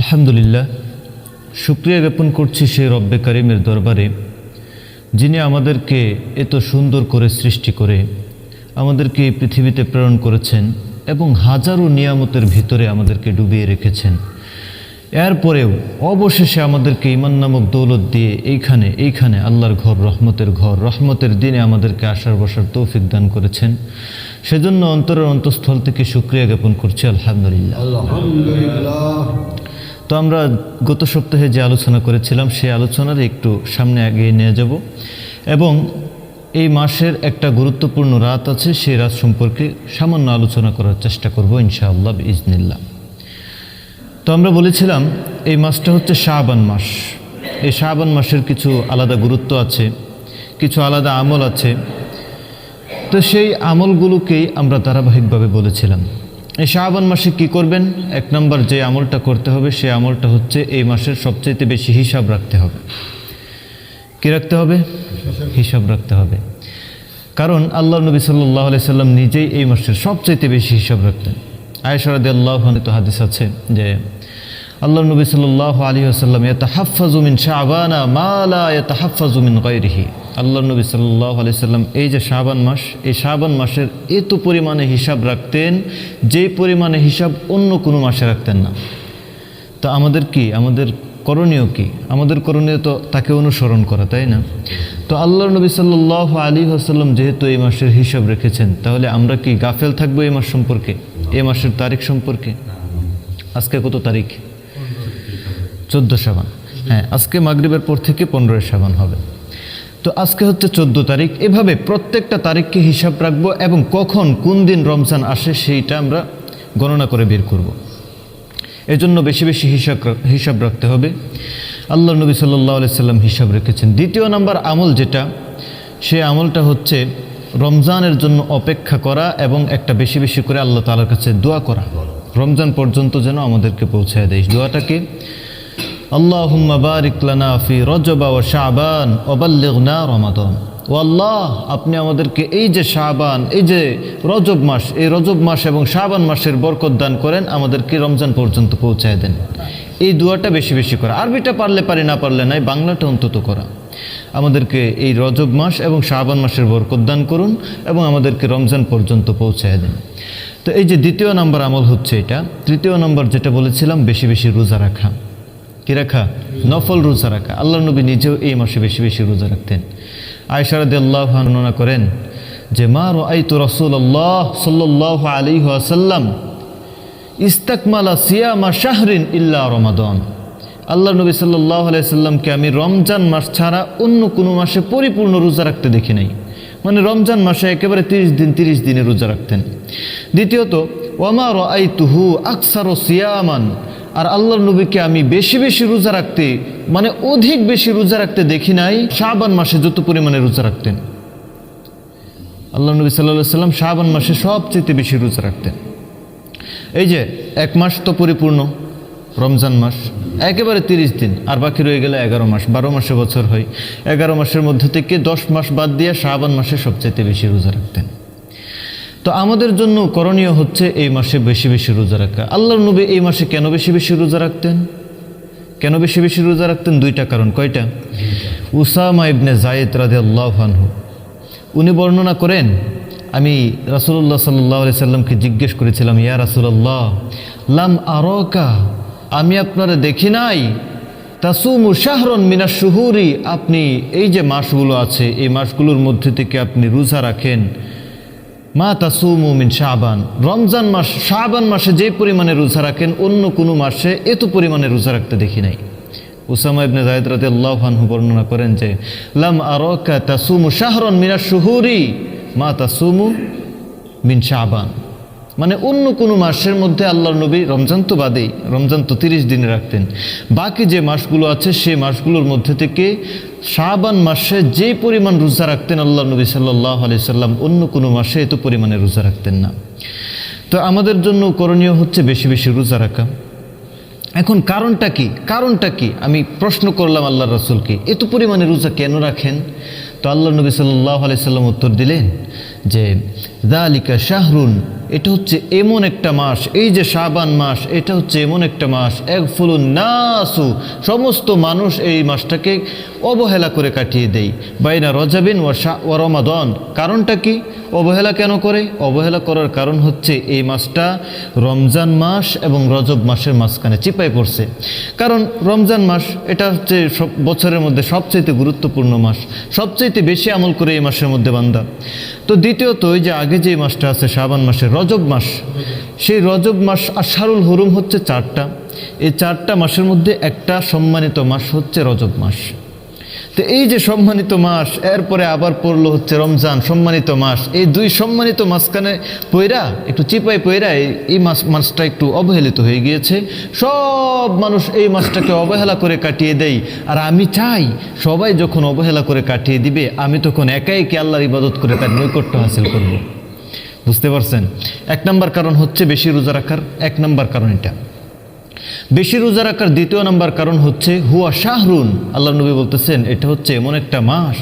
আলহামদুলিল্লাহ, শুক্রিয়া জ্ঞাপন করছি সেই রব্বে কারিমের দরবারে, যিনি আমাদেরকে এত সুন্দর করে সৃষ্টি করে, আমাদেরকে এই পৃথিবীতে প্রেরণ করেছেন এবং হাজারো নিয়ামতের ভিতরে আমাদেরকে ডুবিয়ে রেখেছেন। এরপরেও অবশেষে আমাদেরকে ইমান নামক দৌলত দিয়ে এইখানে এইখানে আল্লাহর ঘর, রহমতের ঘর, রহমতের দিনে আমাদেরকে আসার বসার তৌফিক দান করেছেন। সেজন্য অন্তরের অন্তঃস্থল থেকে শুক্রিয়া জ্ঞাপন করছি আলহামদুলিল্লাহ। তো আমরা গত সপ্তাহে যে আলোচনা করেছিলাম, সেই আলোচনার একটু সামনে এগিয়ে নিয়ে যাব। এবং এই মাসের একটা গুরুত্বপূর্ণ রাত আছে, সেই রাত সম্পর্কে সামান্য আলোচনা করার চেষ্টা করব, ইনশাআল্লাহ ইজনিল্লাহ তো আমরা বলেছিলাম, এই মাসটা হচ্ছে শাহবান মাস। এই শাহবান মাসের কিছু আলাদা গুরুত্ব আছে, কিছু আলাদা আমল আছে। তো সেই আমলগুলোকেই আমরা ধারাবাহিকভাবে বলেছিলাম। এই শাহবান মাসে কি করবেন? এক নম্বর যে আমলটা করতে হবে, সে আমলটা হচ্ছে এই মাসের সবচাইতে বেশি হিসাব রাখতে হবে। কি রাখতে হবে? হিসাব রাখতে হবে। কারণ আল্লাহ নবী সাল্লাহ সাল্লাম নিজেই এই মাসের সবচাইতে বেশি হিসাব রাখতেন। আয়সরাদ আল্লাহ তো হাদিস আছে যে আল্লাহ নবী সাল্লাহ আলী আসাল্লাম ইয়াতাহাফাজুমিন শাহবানা মালা ইয়াতাহাফাজুমিন গৈরিহি আল্লাহ নবী সাল্লাহ আলি সাল্লাম এই যে শাহবান মাস এই শাহবান মাসের এত পরিমাণে হিসাব রাখতেন যেই পরিমাণে হিসাব অন্য কোনো মাসে রাখতেন না। তো আমাদের কি? আমাদের করণীয় কি? আমাদের করণীয় তো তাকে অনুসরণ করা তাই না? তো আল্লাহ নবী সাল্লাহ আলী আসাল্লাম যেহেতু এই মাসের হিসাব রেখেছেন তাহলে আমরা কি গাফেল থাকব এই মাস সম্পর্কে? এই মাসের তারিখ সম্পর্কে? আজকে কত তারিখ? চোদ্দ সাবান হ্যাঁ আজকে মাগরিবের পর থেকে পনেরোই সাবান হবে। তো আজকে হচ্ছে চোদ্দ তারিখ। এভাবে প্রত্যেকটা তারিখকে হিসাব রাখব এবং কখন কোন দিন রমজান আসে সেইটা আমরা গণনা করে বের করব। এজন্য বেশি বেশি হিসাব হিসাব রাখতে হবে। আল্লাহ নবী সাল্লাহ সাল্লাম হিসাব রেখেছেন। দ্বিতীয় নাম্বার আমল যেটা, সে আমলটা হচ্ছে রমজানের জন্য অপেক্ষা করা এবং একটা বেশি বেশি করে আল্লাহ তালার কাছে দোয়া করা। রমজান পর্যন্ত যেন আমাদেরকে পৌঁছায় দেয়। দোয়াটাকে বারিক লানা ফি রজবা ও শাবান ওবাল্লিগনা রমাদান। ও আল্লাহ, আপনি আমাদেরকে এই যে শাবান, এই যে রজব মাস, এই রজব মাস এবং শাবান মাসের বরকত দান করেন, আমাদেরকে রমজান পর্যন্ত পৌঁছায় দেন। এই দোয়াটা বেশি বেশি করা। আরবিটা পারলে পারি, না পারলে নাই, বাংলাটা অন্তত করা। আমাদেরকে এই রজব মাস এবং শাবান মাসের বরকত দান করুন এবং আমাদেরকে রমজান পর্যন্ত পৌঁছায় দেন। তো এই যে দ্বিতীয় নম্বর আমল হচ্ছে এটা। তৃতীয় নম্বর যেটা বলেছিলাম, বেশি বেশি রোজা রাখা। কি রাখা? নফল রোজা রাখা। আল্লাহ নবী নিজেও এই মাসে বেশি বেশি রোজা রাখতেন। আয়সারাদ আল্লাহ বর্ণনা করেন যে, মা রাই তো রসুল আল্লাহ সাল্লাহ আলী আসাল্লাম ইস্তাকমালা সিয়ামা শাহরিন ইল্লা রমাদন। আল্লাহ নবী সাল্লাহ আলাইসাল্লামকে আমি রমজান মাস ছাড়া অন্য কোনো মাসে পরিপূর্ণ রোজা রাখতে দেখি নাই। মানে রমজান মাসে একেবারে তিরিশ দিন, তিরিশ দিনে রোজা রাখতেন। দ্বিতীয়ত ওমা রাই তুহু আকসার সিয়ামান আর আল্লাহর নবীকে আমি বেশি বেশি রোজা রাখতে মানে অধিক বেশি রোজা রাখতে দেখি নাই শাহবান মাসে যত পরিমাণে রোজা রাখতেন। আল্লাহ নবী সাল্লাম শাহবান মাসে সবচেয়ে বেশি রোজা রাখতেন। এই যে, এক মাস তো পরিপূর্ণ, রমজান মাস, একেবারে তিরিশ দিন, আর বাকি রয়ে গেলে এগারো মাস, বারো মাসে বছর হয়। এগারো মাসের মধ্যে থেকে দশ মাস বাদ দিয়ে শাহবান মাসে সবচেয়ে বেশি রোজা রাখতেন। তো আমাদের জন্য করণীয় হচ্ছে এই মাসে বেশি বেশি রোজা রাখা। আল্লাহর নবী এই মাসে কেন বেশি বেশি রোজা রাখতেন? কেন বেশি বেশি রোজা রাখতেন? দুইটা কারণ। কয়টা? উসামা ইবনে জায়েদ রাধে আল্লাহানহু উনি বর্ণনা করেন, আমি রাসুল্লাহ সাল্লাহ সাল্লামকে জিজ্ঞেস করেছিলাম, ইয়া রাসুল্লাহ লাম আরকা? আমি আপনারা দেখি নাই। তাসুমু শাহরন মিনা শুহুরি। আপনি, এই যে মাসগুলো আছে, এই মাসগুলোর মধ্যে থেকে আপনি রোজা রাখেন। মা তাসুমু মিন শাহবান রমজান মাস শাহবান মাসে যে পরিমাণে রোজা রাখেন, অন্য কোনো মাসে এত পরিমাণে রোজা রাখতে দেখি নাই। উসামা ইবনে জায়দ রাতে আল্লাহানহু বর্ণনা করেন যে, লাম আরকা তাসুমু শাহরন মিনা শুহুরি মা তাসুমু মিন শাহবান মানে অন্য কোনো মাসের মধ্যে আল্লাহর নবী রমজান তো বাদেই, রমজান তো তিরিশ দিনে রাখতেন। বাকি যে মাসগুলো আছে, সে মাসগুলোর মধ্যে থেকে শাহবান মাসে যে পরিমাণ রোজা রাখতেন আল্লাহ নবী সাল্লাহ আলি সাল্লাম, অন্য কোনো মাসে এত পরিমাণে রোজা রাখতেন না। তো আমাদের জন্য করণীয় হচ্ছে বেশি বেশি রোজা রাখা। এখন কারণটা কি? কারণটা কি? আমি প্রশ্ন করলাম আল্লাহ রসুলকে, এত পরিমাণে রোজা কেন রাখেন? তো আল্লাহ নবী সাল্লাহ আলি সাল্লাম উত্তর দিলেন যে দা আলিকা শাহরুন এটা হচ্ছে এমন একটা মাস, এই যে শাবান মাস, এটা হচ্ছে এমন একটা মাস। এক ফুলুন নাসু, সমস্ত মানুষ এই মাসটাকে অবহেলা করে কাটিয়ে দেয়। বাইনা রজাবিন ও রমাদন। কারণটা কি? অবহেলা কেন করে? অবহেলা করার কারণ হচ্ছে এই মাসটা রমজান মাস এবং রজব মাসের মাঝখানে চিপায় পড়ছে। কারণ রমজান মাস, এটা হচ্ছে সব, বছরের মধ্যে সবচাইতে গুরুত্বপূর্ণ মাস। সবচাইতে বেশি আমল করে এই মাসের মধ্যে বান্দা। তো দ্বিতীয়ত ওই যে আগে যে মাসটা আছে শ্রাবণ মাসের রজব মাস। সেই রজব মাস আশারুল হুরুম হচ্ছে চারটা। এই চারটা মাসের মধ্যে একটা সম্মানিত মাস হচ্ছে রজব মাস। তো এই যে সম্মানিত মাস, এরপরে আবার পড়ল হচ্ছে রমজান সম্মানিত মাস। এই দুই সম্মানিত মাসখানে পয়রা একটু চিপাই পয়রা এই মাস, মাসটা একটু অবহেলিত হয়ে গিয়েছে। সব মানুষ এই মাসটাকে অবহেলা করে কাটিয়ে দেয়। আর আমি চাই সবাই যখন অবহেলা করে কাটিয়ে দিবে, আমি তখন একাই কে আল্লাহর ইবাদত করে তার নৈকট্য হাসিল করব। বুঝতে পারছেন? এক নম্বর কারণ হচ্ছে বেশি রোজা রাখার এক নম্বর কারণ এটা। বেশি রোজা রাখার দ্বিতীয় নম্বর কারণ হচ্ছে হুয়া শাহরুন আল্লাহ নবী বলতেছেন, এটা হচ্ছে এমন একটা মাস।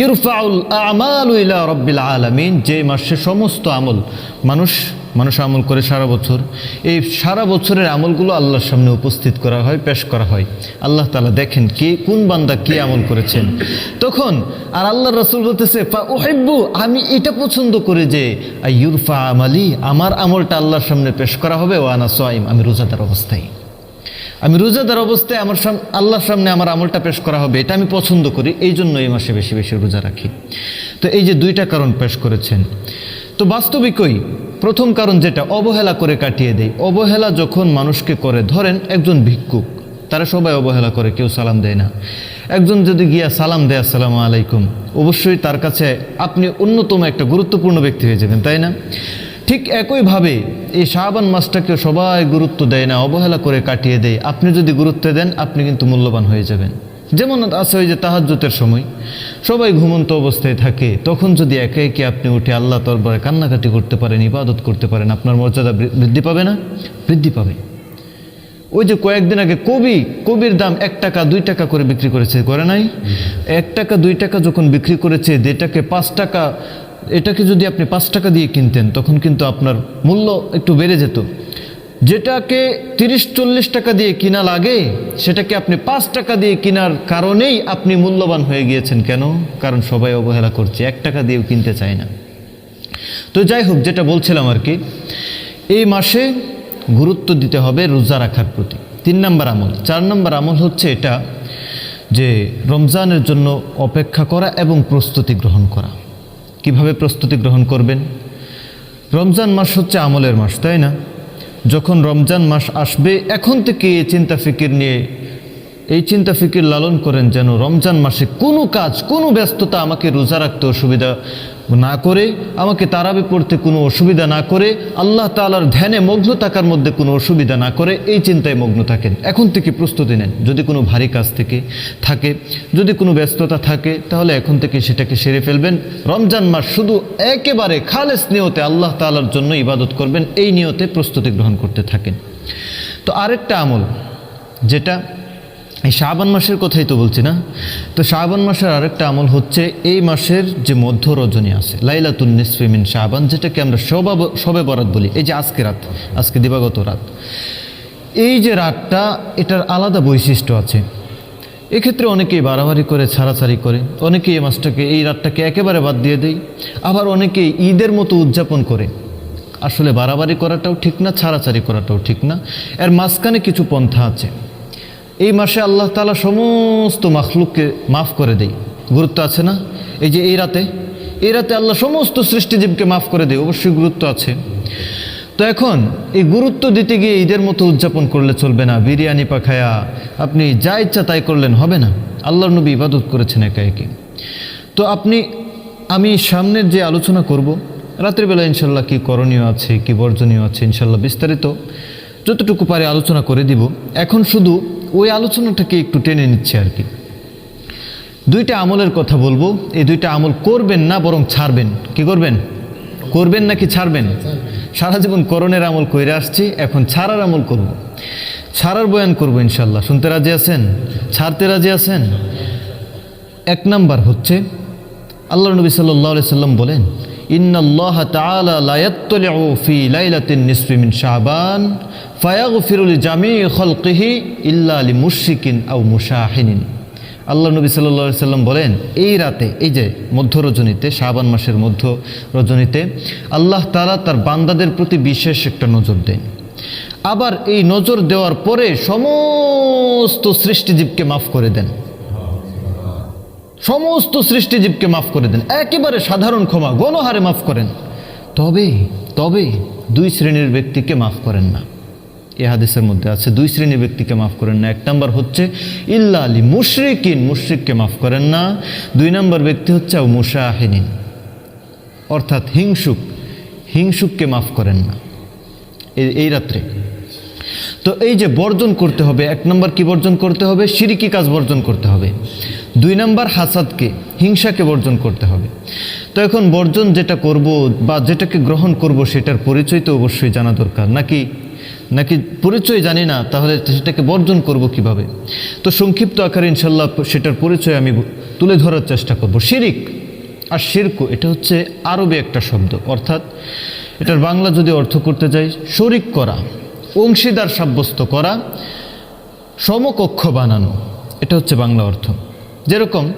ইউরফাউল আমাল রব্বিল আলামিন, যে মাসে সমস্ত আমল মানুষ মানুষ আমল করে সারা বছর। এই সারা বছরের আমলগুলো আল্লাহর সামনে উপস্থিত করা হয় পেশ করা হয়। আল্লাহ তালা দেখেন কে কোন বান্দা কি আমল করেছেন। তখন আর আল্লাহ রসুল বলতেছে "ফা উহিব্বু, আমি এটা পছন্দ করে যে ইউরফা আমালি আমার আমলটা আল্লাহর সামনে পেশ করা হবে ও আনা সোয়াইম আমি রোজাদার অবস্থায়। আমি রোজাদার অবস্থায় আমার সাম আল্লাহর সামনে আমার আমলটা পেশ করা হবে এটা আমি পছন্দ করি এই জন্য এই মাসে বেশি বেশি রোজা রাখি। তো এই যে দুইটা কারণ পেশ করেছেন। তো বাস্তবিকই প্রথম কারণ যেটা, অবহেলা করে কাটিয়ে দেয়। অবহেলা যখন মানুষকে করে, ধরেন একজন ভিক্ষুক, তারা সবাই অবহেলা করে, কেউ সালাম দেয় না। একজন যদি গিয়া সালাম দেয়, আসসালামু আলাইকুম, অবশ্যই তার কাছে আপনি অন্যতম একটা গুরুত্বপূর্ণ ব্যক্তি হয়ে যাবেন, তাই না? ঠিক একইভাবে এই শাহবান মাসটাকে সবাই গুরুত্ব দেয় না, অবহেলা করে কাটিয়ে দেয়। আপনি যদি গুরুত্ব দেন, আপনি কিন্তু মূল্যবান হয়ে যাবেন। যেমন আছে ওই যে তাহাজ্জুতের সময়। সবাই ঘুমন্ত অবস্থায় থাকে, তখন যদি একে একে আপনি উঠে আল্লাহ তরবারে কান্নাকাটি করতে পারেন, ইবাদত করতে পারেন, আপনার মর্যাদা বৃদ্ধি পাবে না? বৃদ্ধি পাবে। ওই যে কয়েকদিন আগে কবি, কবির দাম এক টাকা, দুই টাকা করে বিক্রি করেছে, করে নাই? এক টাকা, দুই টাকা যখন বিক্রি করেছে, যেটাকে পাঁচ টাকা, এটাকে যদি আপনি পাঁচ টাকা দিয়ে কিনতেন, তখন কিন্তু আপনার মূল্য একটু বেড়ে যেত। যেটাকে তিরিশ চল্লিশ টাকা দিয়ে কিনা লাগে, সেটাকে আপনি পাঁচ টাকা দিয়ে কেনার কারণেই আপনি মূল্যবান হয়ে গিয়েছেন কেন? কারণ সবাই অবহেলা করছে, এক টাকা দিয়েও কিনতে চায় না। তো যাই হোক, যেটা বলছিলাম আর কি, এই মাসে গুরুত্ব দিতে হবে রোজা রাখার প্রতি। তিন নম্বর আমল। চার নম্বর আমল হচ্ছে এটা যে রমজানের জন্য অপেক্ষা করা এবং প্রস্তুতি গ্রহণ করা। কীভাবে প্রস্তুতি গ্রহণ করবেন? রমজান মাস হচ্ছে আমলের মাস, তাই না? যখন রমজান মাস আসবে, এখন থেকে এই চিন্তা ফিকির নিয়ে, এই চিন্তা ফিকির লালন করেন যেন রমজান মাসে কোনো কাজ, কোনো ব্যস্ততা আমাকে রোজা রাখতে অসুবিধা না করে, আমাকে তারাবি পড়তে কোনো অসুবিধা না করে, আল্লাহ তালার ধ্যানে মগ্ন থাকার মধ্যে কোনো অসুবিধা না করে, এই চিন্তায় মগ্ন থাকেন। এখন থেকে প্রস্তুতি নেন, যদি কোনো ভারী কাজ থেকে থাকে, যদি কোনো ব্যস্ততা থাকে, তাহলে এখন থেকে সেটাকে সেরে ফেলবেন। রমজান মাস শুধু একেবারে খালেস নিয়তে আল্লাহ তালার জন্য ইবাদত করবেন, এই নিয়তে প্রস্তুতি গ্রহণ করতে থাকেন। তো আরেকটা আমল, যেটা এই শাবান মাসের কথাই তো বলছি না? তো শাবান মাসের আরেকটা আমল হচ্ছে এই মাসের যে মধ্য রজনী আছে, লাইলাতুন নিসফিমিন শাবান, যেটাকে আমরা সবাব সবে বরাত বলি। এই যে আজকে রাত, আজকে দিবাগত রাত। এই যে রাতটা, এটার আলাদা বৈশিষ্ট্য আছে। এক্ষেত্রে অনেকেই বাড়াবাড়ি করে, ছাড়াছাড়ি করে, অনেকেই এই মাসটাকে, এই রাতটাকে একেবারে বাদ দিয়ে দেয়, আবার অনেকেই ঈদের মতো উদযাপন করে। আসলে বাড়াবাড়ি করাটাও ঠিক না, ছাড়াছাড়ি করাটাও ঠিক না। এর মাঝখানে কিছু পন্থা আছে। এই মাসে আল্লাহ তালা সমস্ত মাখলুককে মাফ করে দেয় গুরুত্ব আছে না? এই যে এই রাতে এই রাতে আল্লাহ সমস্ত সৃষ্টিজীবকে মাফ করে দেয় অবশ্যই গুরুত্ব আছে। তো এখন এই গুরুত্ব দিতে গিয়ে ঈদের মতো উদযাপন করলে চলবে না, বিরিয়ানি পাখায়া, আপনি যা ইচ্ছা তাই করলেন, হবে না। আল্লাহর নবী ইবাদত করেছেন একা একে। তো আপনি, আমি সামনের যে আলোচনা করব রাত্রিবেলা ইনশাল্লাহ কি করণীয় আছে, কি বর্জনীয় আছে ইনশাল্লাহ বিস্তারিত যতটুকু পারে আলোচনা করে দিব। এখন শুধু ওই আলোচনাটাকে একটু টেনে নিচ্ছে আর কি? দুইটা আমলের কথা বলব। এই দুইটা আমল করবেন না, বরং ছাড়বেন। কি করবেন? করবেন নাকি ছাড়বেন? সারা জীবন করণের আমল কইরে আসছি, এখন ছাড়ার আমল করব। ছাড়ার বয়ান করব ইনশাল্লাহ শুনতে রাজি আছেন? ছাড়তে রাজি আছেন? এক নাম্বার হচ্ছে আল্লাহ নবী সাল্লাহ সাল্লাম বলেন ইন্নাল্লাহ তাআলা লা ইয়াত্তালিউ ফি লাইলাতিন নিসফি মিন শাবান, ফায়াগফিরু লিজামিই খালকিহি ইল্লা লিমুশরিকিন আও মুশাহিনিন। আল্লাহ নবী আলাইহি সাল্লাম বলেন, এই রাতে, এই যে মধ্য রজনীতে, শাবান মাসের মধ্য রজনীতে, আল্লাহ তাআলা তার বান্দাদের প্রতি বিশেষ একটা নজর দেন। আবার এই নজর দেওয়ার পরে সমস্ত সৃষ্টিজীবকে মাফ করে দেন। সমস্ত সৃষ্টিজীবকে মাফ করে দেন। একেবারে সাধারণ ক্ষমা, গণহারে মাফ করেন। তবে তবে দুই শ্রেণির ব্যক্তিকে মাফ করেন না। এ হাদিসের মধ্যে আছে, দুই শ্রেণির ব্যক্তিকে মাফ করেন না। এক নম্বর হচ্ছে, ইল্লা আলী মুশরিকিন, মুশরিককে মাফ করেন না। দুই নম্বর ব্যক্তি হচ্ছে মুশাহিনিন অর্থাৎ হিংসুক, হিংসুককে মাফ করেন না। এই রাত্রে তো এই যে বর্জন করতে হবে, এক নম্বর কি বর্জন করতে হবে? সিরিকি কাজ বর্জন করতে হবে। দুই নম্বর হাসাদকে, হিংসাকে বর্জন করতে হবে। তো এখন বর্জন যেটা করব বা যেটাকে গ্রহণ করব সেটার পরিচয় তো অবশ্যই জানা দরকার। নাকি নাকি পরিচয় জানি না, তাহলে সেটাকে বর্জন করব কীভাবে? তো সংক্ষিপ্ত আকারে ইনশাল্লাহ সেটার পরিচয় আমি তুলে ধরার চেষ্টা করব। শিরিক আর শিরকু, এটা হচ্ছে আরবে একটা শব্দ। অর্থাৎ এটার বাংলা যদি অর্থ করতে যাই, শরিক করা। অংশীদার সাব্যস্ত করা সমকক্ষ বানানো এটা হচ্ছে বাংলা অর্থ। যেরকম